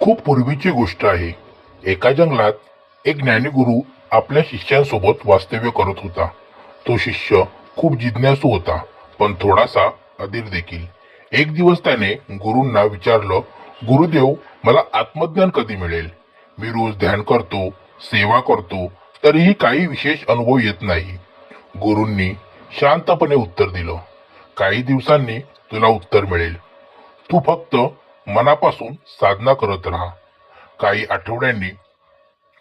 खूप पूर्वीची गोष्ट आहे. एका जंगलात एक ज्ञानीगुरु आपल्या शिष्यांसोबत वास्तव्य करत होता. तो शिष्य खूप जिज्ञासू होता पण थोडासा अधीर देखील. एक दिवस त्याने गुरूंना विचारलं गुरुदेव मला आत्मज्ञान कधी मिळेल? मी रोज ध्यान करतो सेवा करतो तरीही काही विशेष अनुभव येत नाही. गुरूंनी शांतपणे उत्तर दिलं काही दिवसांनी तुला उत्तर मिळेल. तू फक्त मनापासून साधना करत राहा. काही आठवड्यांनी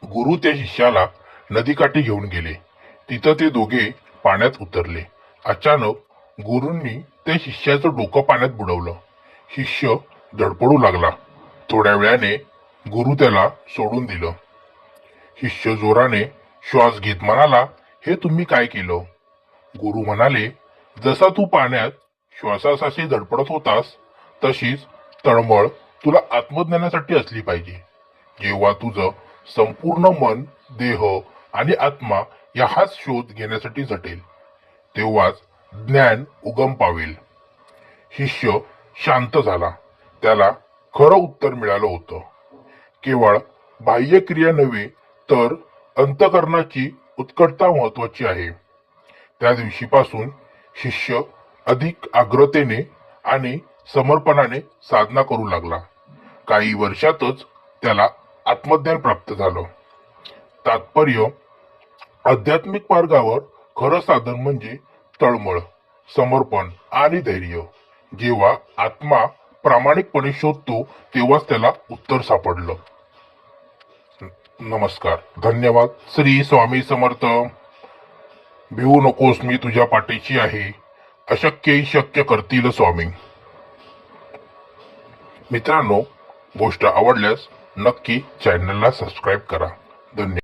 गुरु त्या शिष्याला नदीकाठी घेऊन गेले. तिथं ते दोघे पाण्यात उतरले. अचानक गुरूंनी त्या शिष्याचं डोकं पाण्यात बुडवलं. शिष्य धडपडू लागला. थोड्या वेळाने गुरु त्याला सोडून दिलं. शिष्य जोराने श्वास घेत म्हणाला हे तुम्ही काय केलं? गुरु म्हणाले जसा तू पाण्यात श्वासासाठी धडपडत होतास तशीच तळमळ तुला आत्मज्ञानासाठी असली पाहिजे. जेव्हा तुझं संपूर्ण मन देह आणि आत्मा या हाच शोध घेण्यासाठी झटेल तेव्हाच ज्ञान उगम पावेल. शिष्य शांत झाला. त्याला खरं उत्तर मिळालं होतं. केवळ बाह्य क्रिया नव्हे तर अंतकरणाची उत्कटता महत्वाची आहे. त्या दिवशीपासून शिष्य अधिक आग्रतेने आणि समर्पणाने साधना करू लागला. काही वर्षातच त्याला आत्मज्ञान प्राप्त झालं. तात्पर्य आध्यात्मिक मार्गावर खरं साधन म्हणजे तळमळ समर्पण आणि धैर्य. जेव्हा आत्मा प्रामाणिकपणे शोधतो तेव्हाच त्याला उत्तर सापडलं. नमस्कार. धन्यवाद. श्री स्वामी समर्थ. भिवू नकोस मी तुझ्या पाठीशी आहे. अशक्यही शक्य करतील स्वामी. मित्रांनो गोष्ट आवडल्यास नक्की चॅनलला सबस्क्राईब करा. धन्यवाद